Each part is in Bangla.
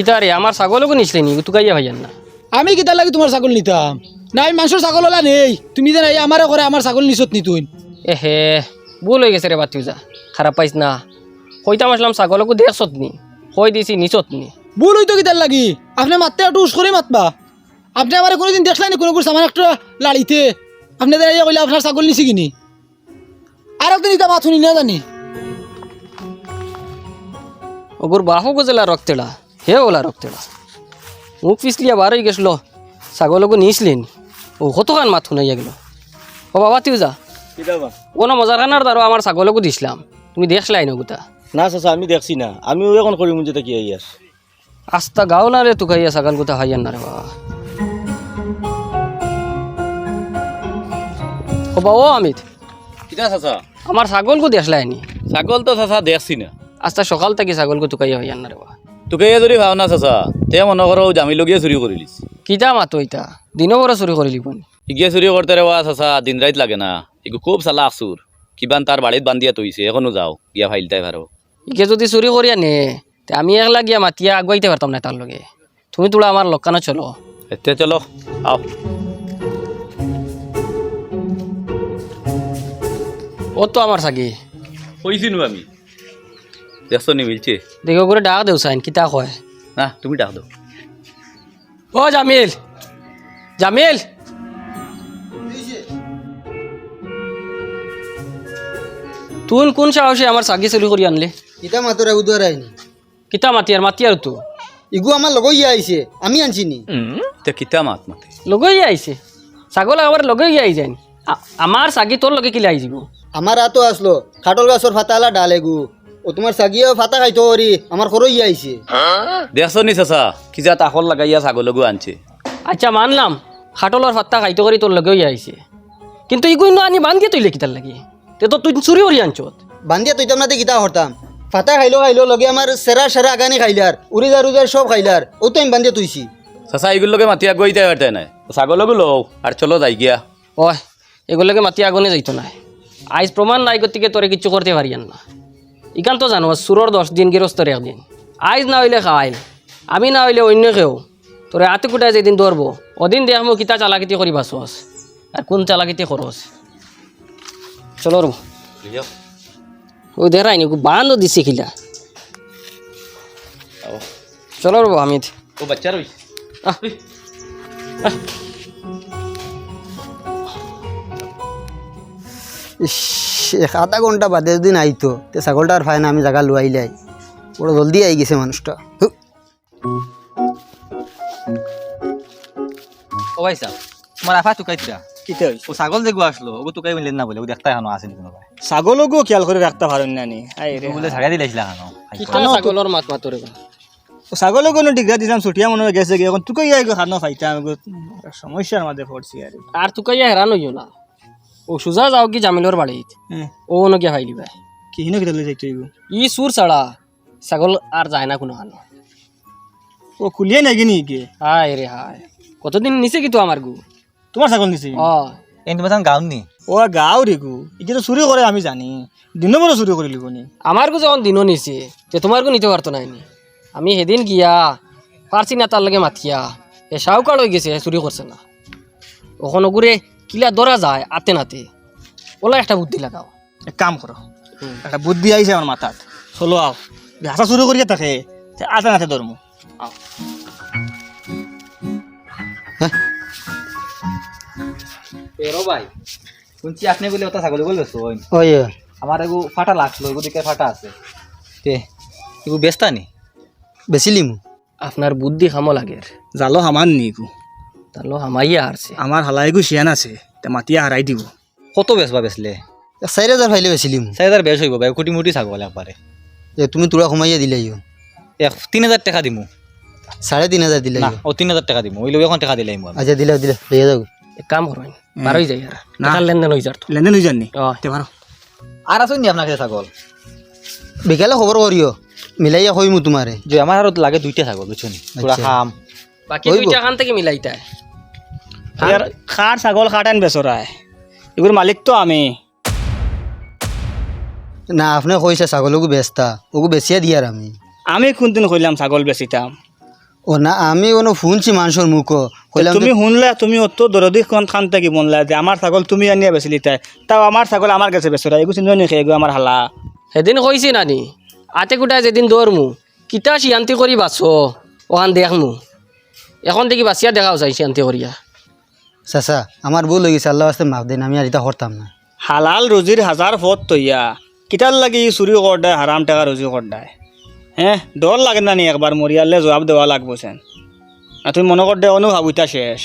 কিতা রে আমার ছাগলকো নিছলে নি তুকাইয়া ভাইয়ান না। আমি কিতার লাগি তোমার ছাগল নিতাম? না আমি মানুষের ছাগল ওলা নেই। তুমি যে নাই আমারে করে আমার ছাগল নিছত নি তুই। এ হে ভুল হয়ে গেছে রে বাতিউ যা খারাপ পাইস না। কইতাম আসলাম ছাগলকো দেখছত নি কই দিছি নিছত নি। ভুল হইতো কিতার লাগি। আপনি মারতে একটু উস করে মাতবা। আপনি আমার কোনোদিন দেখলেন কোনো কিছু আমার একটা লাড়িতে আপনি দাঁড়িয়ে কইলে আপনার ছাগল নিছি কিনি। আর একদিন ইতা মাথুনি না জানি ওগুর বাহু গজেলা রক্তেলা হে ওলা রক্তেলা মুখ পিছলিয়া বার হয়ে গেছিল ছাগলকো নিছলেন ও কতখান মাথু নাইয়া গেল। ও বাবা তুই যা। কোনো মজার খানার দ্বারা আমার ছাগলকো দিছিলাম তুমি দেখলাই না গোটা? না চাচা আমি দেখছি না। আমিও এখন করিম যেটা কি আইয়াস আস্তা গাও না রে তুকাইয়া ছাগল গোটা হাইয়ান না রে বাবা। ও বাবা ও অমিত কিটা চাচা? আমার ছাগলকো দেখলাই নি ছাগল তো চাচা দেখছি না। আস্তা সকাল থেকে ছাগলকো তুকাইয়া হাইয়ান না রে বাবা। তোকে যদি ভাও না চাচা তে মনে করো জামি লগিয়ে চুরি করিলিস কিতা মাতো ইতা? দিনও বড় চুরি করে লিবন ইগিয়ে চুরি করতে রে ওয়া চাচা দিন রাত লাগে না। এগু খুব চালা আসুর কিবান তার বাড়িত বান্ধিয়া তৈছে এখনও যাও। গিয়া ফাইলতাই ভারো ইকে যদি চুরি করিয়া নে তে আমি একলা গিয়া মাতিয়া আগুয়াইতে পারতাম না তার লগে। তুমি তোলা আমার লক্কানো চলো। এতে চলো আও। ও তো আমার সাগি কইছিনু আমি। দেখছ নি মিলছে। দেখো করে ডাক দেও সাইন কিতা কয়? না তুমি ডাক দাও। ও জামিল। জামিল। তুন কোন সাহসে আমার সাগি চুরি কৰি আনলে? ইটা মাতৰ উদুৱাৰ আইনি? কিতা মাতি আর মাতি আর তো। ইগু আমাৰ লগৰ ইয়া আহিছে আমি আনছি নি তে কিতা মাত মাতে? লগই আইছে ছাগল আবার লগই আই যায়নি আমার সাগি তোর লগে কিলে আই যাব? আমাৰ আতো আসলো খাটল গাছৰ ফাটালা ডাল এগু ও তোমাৰ চাগিয়ে ফাটা খাইতো কৰি আমাৰ সৰু ইয়া আহিছে। দেখছ নি চাচা কি যা তাকল লাগাইয়া ছাগলগু আনছে। আচ্ছা মানলাম খাটলর ফাত্তা খাইতে করে তোর লগেই আইছে কিন্তু ইগুই আনি বান্ধি তুইলে কিতার লাগি? তে তো তুই চুরি করি আনছত বান্ধিয়া তৈতাম না কিতা হরতাম ফাটা খাইলো খাইলো লগে আমাৰ চেৰা চেৰা আগানি খাইলাৰ উৰিজাৰ উৰিজাৰ সব খাইলাৰ ও তো আমি বান্ধিয়া তুইছি চাচা এগুলোকে মাতিয়া গইতে পারতে নাই। ছাগলগু লও আর চলো যাই গিয়া। ওই এগুলোকে মাতি আগুনে যাইতো নাই। আইজ প্রমাণ নাই গতিকে তোরে কিচ্ছু করতে পারিয়ান না ইকান তো জানো সুরর দশ দিন গৃহস্থর একদিন। আইজ না হইলে খাইল আমি না হইলে অন্য কেউ। তোরে হাতে কুটায় যেদিন ধরবো ওদিন দেখমো কিতা চালাকিতি করি বাসস আর কোন চালাকিতি খরচ চলো রো ওই দেখাই নি বান্ধ দিছে খিলা। চলো রো হামিদ। ও বাচ্চা রই আহ। ইস। আধা ঘণ্টা বাদে দিন আইতো তে ছাগলটা আর ফাইন আমি জায়গা লুয়াইলাই বড় জলদি আই গেছে মানুষটা ও ভাই সাহ তোমার আফা টুকাইতা কিতে হইছে ও ছাগল যে গো আসলো ও টুকাই মিলেন না বলে ও দেখতে এখনও আসেনি কোনো ভাই ছাগলকো খেয়াল করে রাখতে পারেন না নি আই রে ও বলে দিলাইছিলা কেন কিতা ছাগলর মাত মাতরে ছাগলও কোনো ডিগ্রা দিলাম ছুটিয়া মনে গেছে এখন তুকে ইয়া খানো খাইতাম এগো সমস্যার মাঝে পড়ছি আর আর তুকাইয়া হেরান না? ও সুজা যাও কি জামিলর বাড়িত ও নকিয়া খাইলি ভাই কি হিনো কিতা যাইতো এগো ই সুর ছাড়া ছাগল আর যায় না কোনো হানো ও খুলিয়ে নাকি নি কি হায় রে হায় কতদিন নিছে কিন্তু আমার গু তোমার ছাগল নিছে অ এই তোমার গাঁও নি ও গাঁও রে গু এতিয়া তো চুরি করে আমি জানি দিন বড় চুরি করে লিব নি আমার গু যখন দিনও নিছে যে তোমার গু নিতে পারতো নাই আমি সেদিন গিয়া পারছি না তার লগে মাথিয়া এ সাউকার হয়ে গেছে চুরি করছে না ওখানে ঘুরে কিলা ধরা যায় আতে নাতে ওলা একটা বুদ্ধি লাগাও। এক কাম করো। একটা বুদ্ধি আইছে আমার মাথাত। চলো আও। হাসা চুরি করিয়া থাকে তে আটা নাতে ধর্ম। এরো ভাই শুনছি আপনি বলে ওটা ছাগল বলে ওই। আমার এগু ফাটা লাগল এগু দিকে ফাটা আছে। তে এগু বেস্তা নি? বেচিলিম আপনার বুদ্ধি খামো লাগের। জালো হামান নি তাহলে হামাইয়া আসছে আমার হালাইগু শিয়ান আছে তে মাতিয়া হারাই দিব। কত বেচবা বেচলে? চাৰি হাজাৰ ফাইলে বেচিলিম। চাৰি হাজাৰ বেচ হইব ভাই কোটি মুটি ছাগল একবারে এ তুমি তোৰা সোমাইয়া দিলাই এক তিন হাজার টাকা দিমু। চাৰে তিনি হাজাৰ দিলাই না ও তিন হাজার টাকা দিমু। ওই এখন টাকা দিলাই মই আচ্ছা দিলা দিলা লৈ যাও এক কাম করবেন বারোই যাই আর টাকার লেনদেন যার তো। লেনদেন হয়ে যাননি অ। তে পারো আর আছো নি আপনার কাছে ছাগল? বিকালে খবৰ কৰিও। মিলাইয়া কইমু তোমাৰে। যে আমার আরও লাগে দুইটা ছাগল বুঝছ নি আচ্ছা। খাম। বাকি দুইটা খান থেকে মিলাইতা খাট ছাগল খাটান বেচরায় এগুলোর মালিক তো আমি। না আপনি কৈছে ছাগলকো বেচতা। ওকো বেচিয়া দিয়াৰ আমি। আমি কোনদিন কইলাম ছাগল বেচিতাম? ও না আমি কোনো শুনছি মানুষের মুখ। কইলাম তুমি শুনলা তুমি অত দরদি কোন খান থাকি মনলা যে আমার ছাগল তুমি আনিয়া বেচিলি তাই। তাও আমার ছাগল আমার কাছে বেচরা এগু চিনি নেখে এগু আমার হালা। সেদিন কইছি নানি আতে কুটাই যেদিন দৌড়মু কিতা শিয়ান্তি কৰি বাচ ওখান দেখমু এখন দেখি বাচিয়া দেখাও যায় শিয়ান্তি করিয়া চাচা আমার ভুল হয়ে গেছে আল্লাহ আসতে মাফ দেন আমি আর এটা হরতাম না। হালাল রুজির হাজার ফত তৈয়া কিতার লাগি চুরি করদায় হারাম টাকা রুজি করদায় হ্যাঁ ডর লাগে না নি একবার মরিয়ালে জবাব দেওয়া লাগবো সেন আর তুমি মনে করদে অনু ভাবিতা শেষ।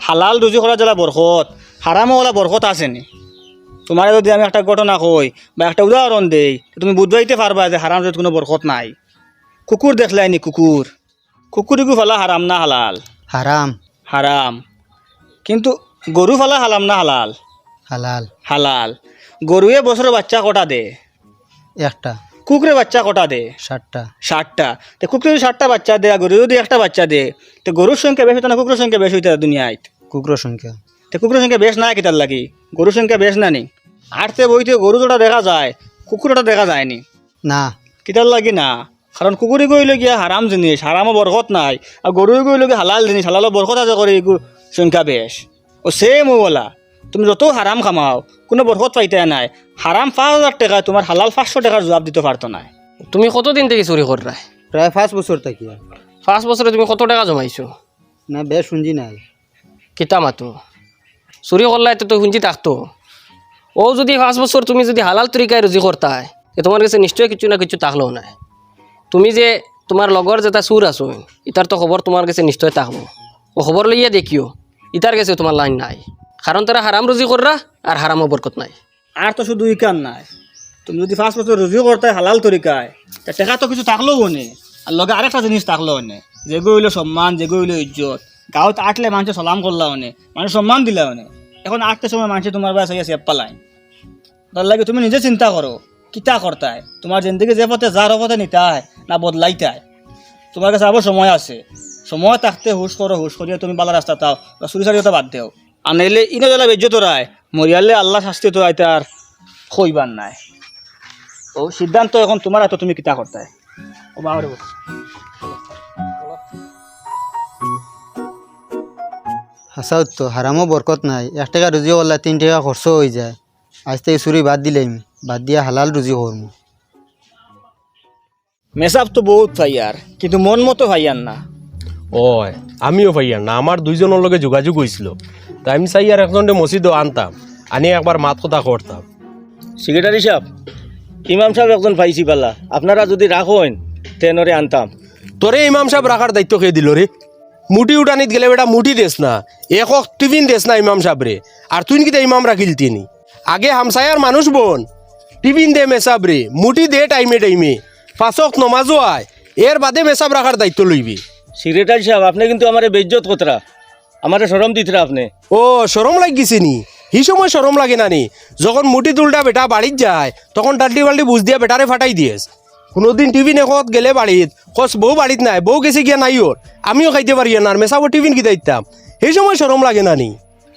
হালাল রুজি করা যারা বরকত হারামও ওলা বরকত আছে নি? তোমার যদি আমি একটা ঘটনা কই বা একটা উদাহরণ দেই তুমি বুঝবাইতে পারবা যে হারাম যদি কোনো বরকত নাই। কুকুর দেখলাই নি কুকুর কুকুরিকু ফালা হারাম না হালাল? হারাম। হারাম। কিন্তু গরু ফালা হালাম না হালাল? হালাল। হালাল। গরুয়ে বছরে বাচ্চা কটা দে? একটা। কুকুরে বাচ্চা কটা দে? ষাটটা ষাটটা তো কুকুরে যদি ষাটটা বাচ্চা দে গরু যদি একটা বাচ্চা দে তো গরুর সংখ্যা বেশ হইতো না কুকুরের সংখ্যা বেশ হইতো দুনিয়ায়? কুকুরের সংখ্যা। তো কুকুরের সংখ্যা বেশ না কিতার লাগি? গরুর সংখ্যা বেশ না নি? আটতে বইতে গরু যেটা দেখা যায় কুকুরটা দেখা যায়নি। না। কিতার লাগি না? কারণ কুকুরে গইলে গিয়া হারাম জিনিস হারামও বরকত নাই। আর গরু গইলে গিয়া হালাল জিনিস হালালও বরকত আছে করে সংখ্যা বেশ। ও সেম ও বলা তুমি যত হারাম খামাও কোনো বরকত পাইতে নাই। হারাম পাঁচ হাজার টাকা তোমার হালাল পাঁচশো টাকার জবাব দিতে পারতো না তুমি কতদিন থেকে চুরি কররা প্রায় পাঁচ বছর থাকি। পাঁচ বছরে তুমি কত টাকা জমাইছো? না বেশ শুনছি নাই। কিতা মাতো? চুরি করলাই তো শুনছি থাকতো। ও যদি পাঁচ বছর তুমি যদি হালাল তরিকায় রুজি করতাই তে তোমার কাছে নিশ্চয় কিছু না কিছু থাকলেও নাই। তুমি যে তোমার লগর যেটা চুর আছো ইতার তো খবর তোমার কাছে নিশ্চয় থাকব ও খবর লইয়া দেখিও ইতার কাছে তোমার লাইন নাই। কারণ তারা হারাম রুজি কররা আর হারামও বরকত নাই। আর তো শুধু ইকান নাই। তুমি যদি পাঁচ বছর রুজি করতে হালাল তরিকায় তা টাকা তো কিছু থাকলেও নে? আর লগে আরেকটা জিনিস থাকলেও নে? যেগুলো হইল সম্মান যেগুলো হইল ইজ্জত, গাঁৱত আটলে মানুষে সালাম করলা নে? মানুষ সম্মান দিলা নে? এখন আটতে সময় মানুষে তোমার বাস হইয়া সেপ পালাই। তার লাগে তুমি নিজে চিন্তা করো কিতা করতায় তোমার জিন্দগি যে পথে যার পথে নিতায় না বদলাইতায় তোমার কাছে আবার সময় আছে। সময় থাকতে হুশ করো হুশ করিয়া তুমি বালা রাস্তা তাও বা চুরি চারিও বাদ দেও। আর নাইলে ইনে জ্বালা বেজ্জত রায় মরিয়ালে আল্লাহ শাস্তি তো আইতার হইবার নাই। ও সিদ্ধান্ত এখন তোমার এত তুমি কিতা করতে ও বাবা। হাসাও তো হারামও বরকত নাই। এক টাকা রুজি তিন টাকা খরচ হয়ে যায়। আজ থেকে চুরি বাদ দিলাম বাদ দিয়া হালাল রুজি করব মেসাব তো বহুত ফাইয়ার কিন্তু মন মতো ফাইয়ার না। ওই আমিও পাইয়ার না আমার দুইজনের লগে যোগাযোগ হয়েছিল তাই আমি চাই আর একজনকে মসজিদও আনতাম আনি একবার মাত কথা করতাম সেক্রেটারি সাহেব ইমাম সাহেব একজন পাইছি পালা আপনারা যদি রাখেন তেনরে আনতাম। তোরে ইমাম সাহেব রাখার দায়িত্ব খেয়ে দিল রে? মুটি উঠানিত গেলে বেটা মুটি দেস না একক টিফিন দেস না ইমাম সাহেব রে। আর তুই কিতা ইমাম রাখিল তিনি? আগে হামসায়ার মানুষ বোন। টিফিন দে মেসাব রে মুটি দে টাইমে টাইমে পাঁচক নমাজও আয় এর বাদে মেসাব রাখার দায়িত্ব লইবি। সেক্রেটারি সাহেব আপনি কিন্তু আমার বেজ্জত কতরা? আমার সরম দিতরা আপনি। ও সরম লাগিছে নি? সেই সময় সরম লাগে না নি? যখন মুটি তুলটা বেটা বাড়িত যায় তখন টাল্টি বাল্টি বুঝ দিয়া বেটারে ফাটাই দিয়েস কোনোদিন টিফিন একত গেলে বাড়িত কস বউ বাড়িত নাই বউ গেছে গিয়া নাই ওর আমিও খাইতে পারি না আর মেসাবো টিফিন কিতা দিতাম সেই সময় সরম লাগে না নি?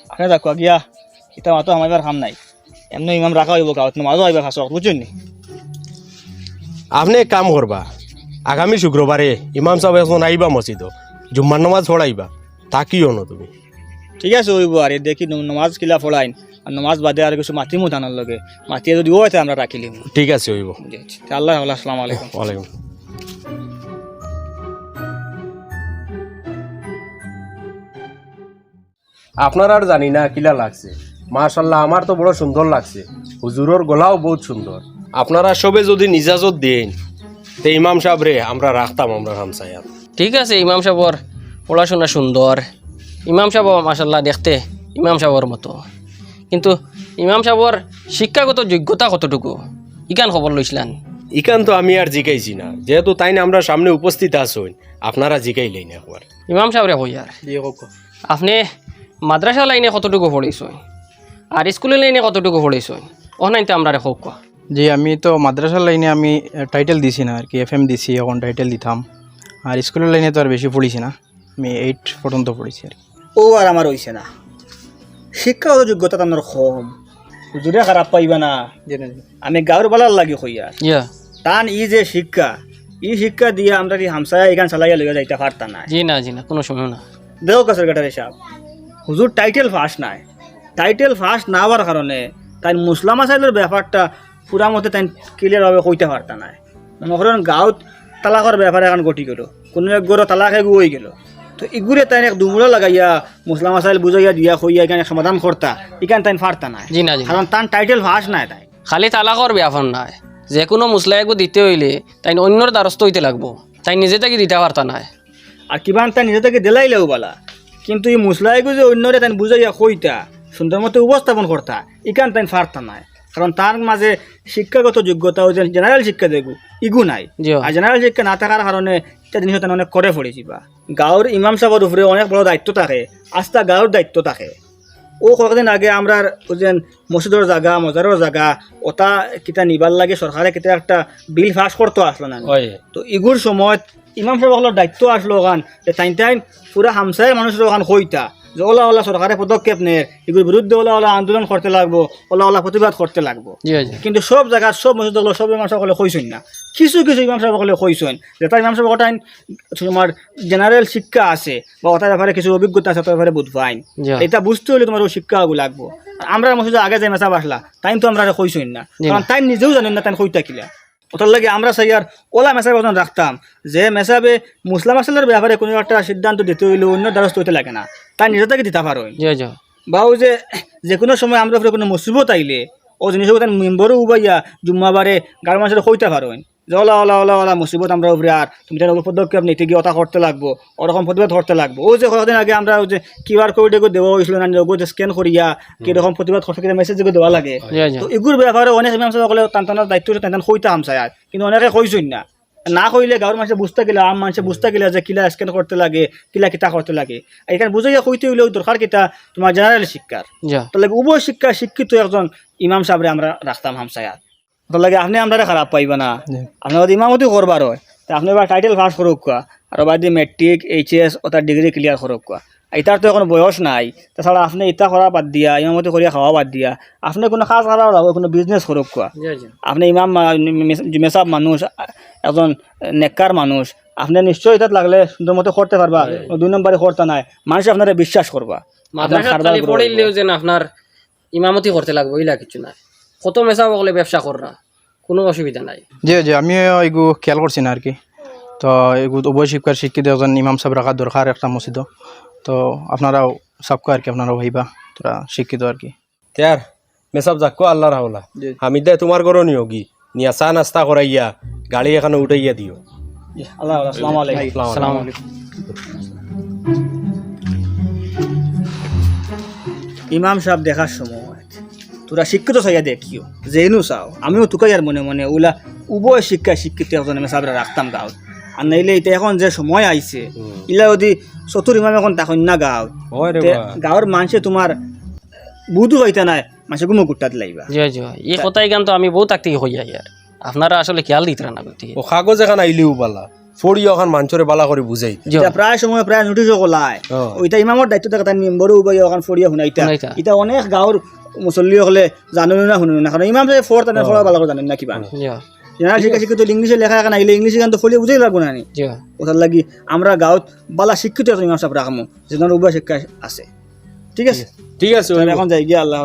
আরে দেখো গিয়া এটা মাতো আমার কাম নাই। এমনি ইমাম রাখা হইব গাঁৱত নমাজও আইবা বুঝছেন নি? আপনি এক কাম করবা আগামী শুক্রবারে ইমাম সাহেব এখন আইবা মসজিদ জুম্মার নামাজ পড়াইবা তাকিও না তুমি? ঠিক আছে হইব আর দেখি নমাজ কিলা ফলাইন আর নমাজ বাদে আর কিছু মাতিমু ধানের লগে। মাতিয়ে যদি ও হয় আমরা রাখিলিম ঠিক আছে হইব। আল্লাহ আল্লাহ আসসালামু আলাইকুম। ওয়ালাইকুম। আপনার আর জানি না কিলা লাগছে। মাশাল্লাহ আমার তো বড় সুন্দর লাগছে। হুজুরর গলাও বহুত সুন্দর। আপনারা সবে যদি নিজাজত দেন তে ইমাম সাহেব রে আমরা রাখতাম আমরা হামসায়াত ঠিক আছে ইমাম সাহর পড়াশোনা সুন্দর। ইমাম সাহেব মাসাল্লাহ দেখতে ইমাম সাহর মতো। কিন্তু ইমাম সাহর শিক্ষাগত যোগ্যতা কতটুকু? ইকান খবর লইছিলেন। ইকান তো আমি আর জিকাইছি না। যেহেতু তাই না আমরা সামনে উপস্থিত আসুন আপনারা জিকাইলেন একবার। ইমাম সাহেবরে কই আর। আপনি মাদ্রাসা লাইনে কতটুকু পড়েছেন আর স্কুলের লাইনে কতটুকু পড়েছেন অনাইতে আমরা রেখো কোয়া জি আমি তো মাদ্রাসার লাইনে আমি টাইটেল দিছি না আর কি এফ এম দিছি এখন টাইটেল দিতাম। আর স্কুলের লাইনে তো আর বেশি পড়িছি না আমি এইট পর্যন্ত পড়েছি আর কি। ও আর আমার হইছে না। শিক্ষাগত যোগ্যতা তানোর কম। হুজুরে খারাপ পাইবা না। আমি গাঁৱৰ বালার লাগি কইয়া। ইয়া। টান ই যে শিক্ষা ই শিক্ষা দিয়ে আমরা কি হামসায়া এখান চালাইয়া লইয়া যাইতে পারতাম না? জি না জি না কোনো সময় না। দেখো কাছের কাটারে সাহেব হুজুর টাইটেল ফার্স্ট নাই। টাইটেল ফার্স্ট না হওয়ার কারণে তাই মুসলাম আসাইলের ব্যাপারটা পুরা মতে তাই ক্লিয়ারভাবে কইতে পারতা নাই। মনে করেন গাঁৱত তালাকৰ ব্যাপারে এখন ঘটি গেল কোনো এক গরো তালাকে গই গেল। তো ইগুরে তাই এক দুমুড়ো লাগাইয়া মুসলাম আসাইল বুঝাইয়া দিয়া কইয়া এখানে সমাধান করতা এখানে তাই পারতা নাই। জি না জি না। কারণ তার টাইটেল ফার্স্ট নাই তাই। খালি তালাকর ব্যাপার নাই। যে কোনো মুসলাইকো দিতে হইলে তাই অন্যর দ্বারস্থ হইতে লাগবো। তাই নিজে থেকে দিতে পারতা নাই। আর কিমান তাই নিজে থেকে দিলাইলেও বালা কিন্তু এই মুসলাইগু যে অন্যরে তাই বুঝাইয়া কইতা সুন্দর মতো উপস্থাপন করতা ইকান তাই ফারতা নাই। কারণ তার মাঝে শিক্ষাগত যোগ্যতা ও যে জেনারেল শিক্ষা দেখু ইগু নাই। আর জেনারেল শিক্ষা না থাকার কারণে এটা জিনিস অনেক করে পড়েছি বা। গাঁৱৰ ইমাম সাহেবের উপরে অনেক বড় দায়িত্ব থাকে আস্থা গাঁৱৰ দায়িত্ব থাকে। ও কয়েকদিন আগে আমরা যে মসজিদের জায়গা মজারের জায়গা ওটা কিতা নিবার লাগে সরকারে কিতা একটা বিল পাস করতে আসলো না। তো ইগুর সময়ত ইমাম সাহেবের দায়িত্ব আসলো ওখান যে তাইন তাইন পুরা হামসায় মানুষের ওখান কইতা যে ওলা ওলা সরকারে পদক্ষেপ নেয় এগুলোর বিরুদ্ধে ওলা ওলা আন্দোলন করতে লাগবো ওলা ওলা প্রতিবাদ করতে লাগবো। কিন্তু সব জায়গায় সব মসজিদ সব ইমাম সাহেবসকলে কইসেন না। কিছু কিছু ইমাম সাহেবসকলে কইসেন যে তার ইমাম সাহেব ওটাই তোমার জেনারেল শিক্ষা আছে বা ওটার ব্যাপারে কিছু অভিজ্ঞতা আছে ওটার ব্যাপারে বুঝবাইন এটা বুঝতে হলে তোমার ওই শিক্ষাগুলো লাগবো। আর আমরা মসজিদে আগে যাই মেসা বাসলা তাই তো আমরা আর না। কারণ তাই নিজেও জানেন না তাই কইতা কিলা ওটার লাগে আমরা চাই আর ওলা মেসাবে কথা রাখতাম। যে মেসাবে মুসলাম আসলের ব্যাপারে কোনো একটা সিদ্ধান্ত দিতে হইলে অন্য দ্বারস্থ হইতে লাগে না। তাই নিজে থেকে দিতে পারো। জি জি। বা ওই যে যে কোনো সময় আমরা কোনো মুসিবত আইলে ও জিনিসগুলো তার মেম্বরও উবাইয়া জুম্মাবারে গাড়ি মানুষের হইতে পারো। যে ওলা ওলা ওলা ওলা মুসিবত আমরা উপরে আর। তুমি তার পদক্ষেপ নিতে গিয়ে ওটা করতে লাগবো ওরকম প্রতিবাদ করতে লাগবো। ও যে কয়েকদিন আগে আমরা ওই যে কিউআর কোড এগুলো দেওয়া হয়েছিল না ওগুলো যে স্ক্যান করিয়া কীরকম প্রতিবাদ করতে কিনা মেসেজ এগুলো দেওয়া লাগে। তো এগুলোর ব্যাপারে অনেক ইমাম সাহেব টান টানার দায়িত্ব টান টান কইতে হামসায় আর। কিন্তু অনেকে কইসই না। না কইলে গাঁৱৰ মানুষে বুঝতে গেলে আম মানুষে বুঝতে গেলে যে কিলা স্ক্যান করতে লাগে কিলা কিতা করতে লাগে। এখানে বুঝাইয়া কইতে হইলেও দরকার কিতা? তোমার জেনারেল শিক্ষার জি তো লাগে উভয় শিক্ষা শিক্ষিত একজন ইমাম সাহেবরে আমরা রাখতাম হামসায়াত তো লাগে আপনি আমরা খারাপ পাইবা না। আপনি যদি ইমামতি করবার হয় তা আপনি এবার টাইটেল পাস করুক কোয়া আর বাদ মেট্রিক এইচ এস ও তার ডিগ্রি ক্লিয়ার করুক কোয়া এটার তো এখন বয়স নাই। তাছাড়া আপনি ইটা করা বাদ দিয়া ইমামতি করিয়া খাওয়া বাদ দিয়া আপনি কোনো কাজ করা লাগবে কোনো বিজনেস করুক কোয়া আপনি ইমাম মেসাব মানুষ একজন নেককার মানুষ আপনি নিশ্চয়ই এটাত লাগলে সুন্দর মতো করতে পারবা দুই নম্বরে করতে নাই। মানুষ আপনারা বিশ্বাস করবা আপনার ইমামতি করতে লাগবে ইলা কিছু নাই। কত মেসা বকলে ব্যবসা কররা কোনো অসুবিধা নাই। জি জি আমিও এগু খেয়াল করছি না আর কি তো এগু উভয় শিক্ষার শিক্ষিত একজন ইমাম সাহেব রাখা দরকার একটা মসজিদ তো আপনারাও সবকে আর কি আপনারাও ভাইবা তোরা শিক্ষিত আর কি তার মেসাব যাকো আল্লাহর হাওলা। আমি দে তোমার ঘর নিয়োগী নিয়া চা নাস্তা করাইয়া গাড়ি এখানে উঠাইয়া দিও। আল্লাহ আসসালামু আলাইকুম। সালাম আলাইকুম। ইমাম সাহেব দেখার সময় তোরা শিক্ষিত চাইয়া দেখিও। যেনু চাও। আমিও তোকে আর মনে মনে ওলা উভয় শিক্ষা শিক্ষিত একজন আমি সাহেবরা রাখতাম গাঁৱত। আর নাইলে এটা এখন যে সময় আইছে ইলা যদি চতুর ইমাম এখন তখন না তে গাঁৱৰ মানুষে তোমার বুধু হইতে নাই মানুষে গুমো গুট্টাত লাইবা। জি জি এই কথাই গান তো আমি বহুত তাক থেকে হইয়া আর আপনারা আসলে খেয়াল দিতে না কাগজ এখন আইলিও বালা ফড়ি এখন মানুষরে বালা করে বুঝাই। প্রায় সময় প্রায় নোটিশও কলায় ওইটা ইমামর দায়িত্ব থাকে তার মেম্বরও উবাই ওখান ফরিয়া শুনাইতা শুনাইতা। এটা অনেক গাঁৱৰ মুসল্লি হলে জানো না শুনো না কারণ ইমাম সাহেব ফোর তানে ফোরা ভালো করে জানেন না কিবা। জি শিক্ষা শিক্ষিত ইংলিশে লেখা এখন আহিলে ইংলিশে গান তো ফলিয়ে বুঝাই লাগবো না ওটার লাগি আমরা গাঁৱত বালা শিক্ষিত একজন ইমাম সাহেব যেজন উভয় শিক্ষা আছে। ঠিক আছে? ঠিক আছে। এখন যাই গিয়া আল্লাহ